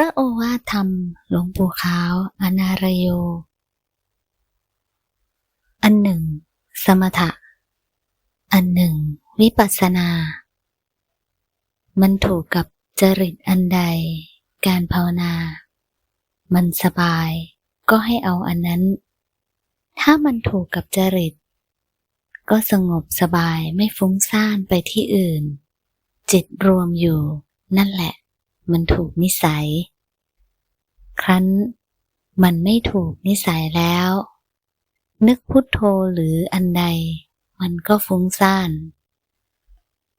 ระโอวาทธรรมหลวงปู่ขาวอนารโย อันหนึ่ง สมถะ อันหนึ่ง วิปัสสนา มันถูกกับจริตอันใด การภาวนา มันสบายก็ให้เอาอันนั้น ถ้ามันถูกกับจริต ก็สงบสบายไม่ฟุ้งซ่านไปที่อื่น จิตรวมอยู่นั่นแหละ มันถูกนิสัย ครั้นมันไม่ถูกนิสัยแล้ว นึกพุทโธหรืออันใด มันก็ฟุ้งซ่าน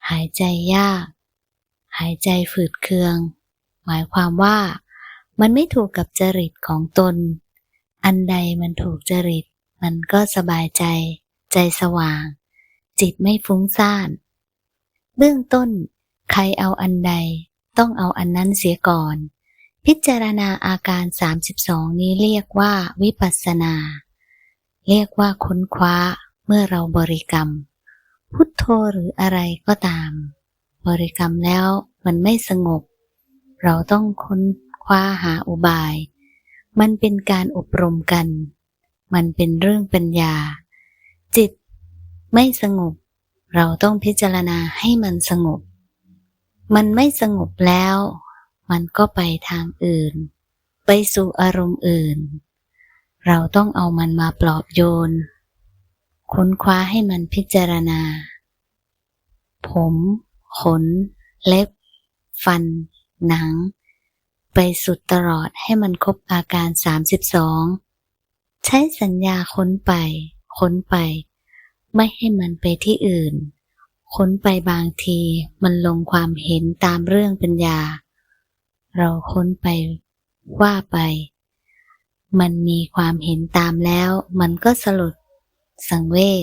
หายใจยาก หายใจฝืดเคือง หมายความว่ามันไม่ถูกกับจริตของตน อันใดมันถูกจริต มันก็สบายใจ ใจสว่าง จิตไม่ฟุ้งซ่าน เบื้องต้น ใครเอาอันใด ต้องเอาอันนั้นเสียก่อน พิจารณาอาการ 32 นี้เรียกว่าวิปัสสนา เรียกว่าค้นคว้าเมื่อเราบริกรรม พุทโธหรืออะไรก็ตาม บริกรรมแล้วมันไม่สงบ เราต้องค้นคว้าหาอุบาย มันเป็นการอบรมกัน มันเป็นเรื่องปัญญา จิตไม่สงบ เราต้องพิจารณาให้มันสงบ มันไม่สงบแล้ว มันก็ไปทางอื่น ไปสู่อารมณ์อื่น เราต้องเอามันมาปลอบโยน ค้นคว้าให้มันพิจารณา ผม ขน เล็บ ฟัน หนัง ไปสุดตลอดให้มันครบอาการ 32 ใช้สัญญาค้นไป ค้นไป ไม่ให้มันไปที่อื่น ค้นไปบางทีมันลงความเห็นตามเรื่องปัญญา เราค้นไปว่าไป มันมีความเห็นตามแล้ว มันก็สลดสังเวช